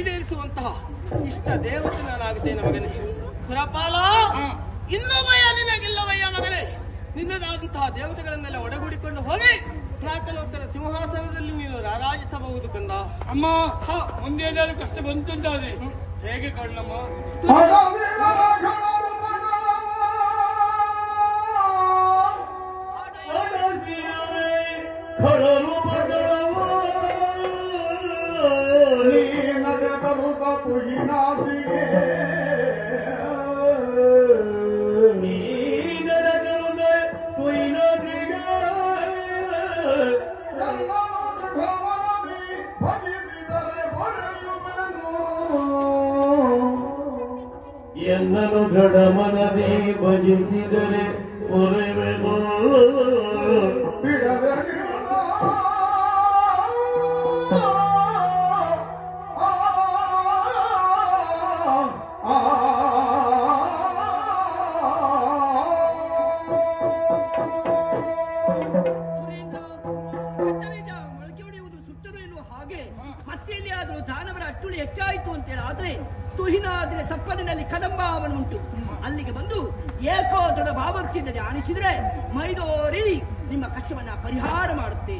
ಈಡೇರಿಸುವಂತಹ ಇಷ್ಟ ದೇವತೆ ನಾನಾಗುತ್ತೇನೆ ಮಗನೇ ಸುರಪಾಲ. ಇಲ್ಲವಯ್ಯ ನಿನಗಿಲ್ಲವಯ್ಯ ಮಗನೇ. ನಿನ್ನದಾದಂತಹ ದೇವತೆಗಳನ್ನೆಲ್ಲ ಒಡಗೂಡಿಕೊಂಡು ಹೋಗಿ ನಾಲ್ಕಲೋಕರ ಸಿಂಹಾಸನದಲ್ಲಿ ನೀನು ರಾರಾಜಿಸಬಹುದು ಕಂದ. ಅಮ್ಮ ಹಾ. ಮುಂದೆ ಏನಾದ್ರು ಕಷ್ಟ ಬಂತುಂಟಾದ್ರೆ ಹೇಗೆ ಕಣ್ಣಮ್ಮ ಎನ್ನನು ದೃಢ ಮನದಿ ಭಜಿಸಿದರೆ ಪೊರೆವೆನು ಸುರೇಂದ್ರ, ಹಾಗೆ ಮತ್ತೆ ಆದರೂ ದಾನವರ ಅಟ್ಟುಳಿ ಹೆಚ್ಚಾಯಿತು ಅಂತೇಳಿ ಆದ್ರೆ ತುಹಿನಾದ್ರೆ ತಪ್ಪಲಿನಲ್ಲಿ ಅವನುಂಟು ಅಲ್ಲಿಗೆ ಬಂದು ಏಕೋ ದೊಡ್ಡ ಭಾವಕ್ತಿಯಿಂದ ಧ್ಯಾನಿಸಿದ್ರೆ ಮೈದೋರಿ ನಿಮ್ಮ ಕಷ್ಟವನ್ನ ಪರಿಹಾರ ಮಾಡುತ್ತೆ.